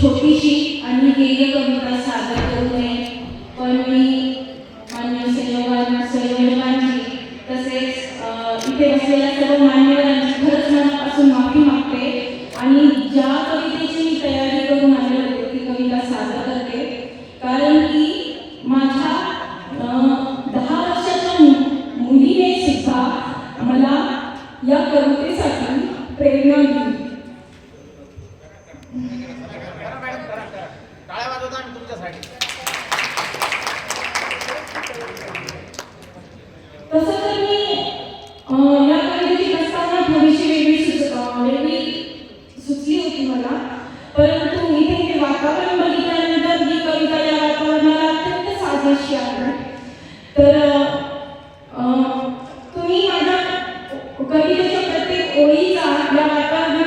छोटीशी आणि ध्येय कविता सादर करू नये. पण मी मान्य संयोगांना संयोजकांची तसेच इथे बसलेल्या सर्व मान्यवरांची खरंच मनापासून माफी मागते. आणि ज्या कविता तसं तर मी या कवितेची असताना थोडीशी वेगळी सुच होती मला. परंतु मी ते वातावरण बघितल्यानंतर ही कविता या वातावरणाला अत्यंत साजेशी आहे. तर तुम्ही माझ्या कवितेच्या प्रत्येक ओळीचा या वातावरण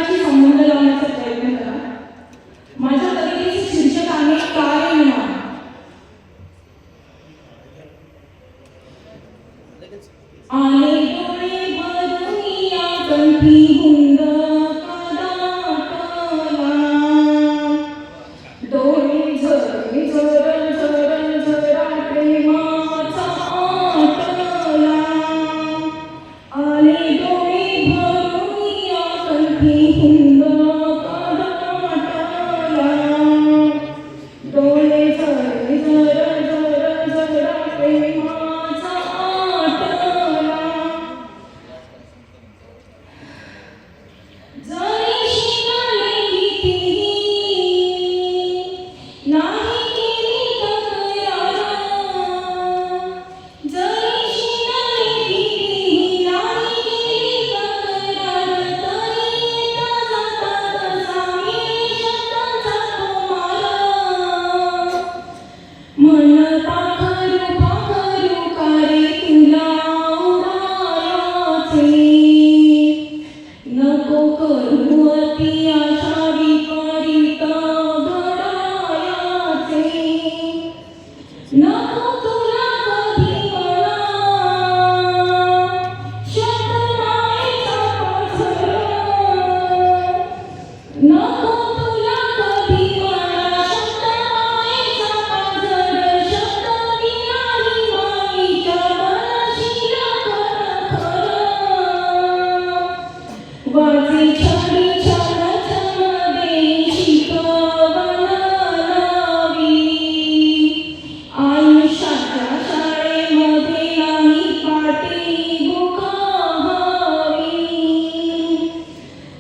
आले डोळे भरून कंठी हुंगा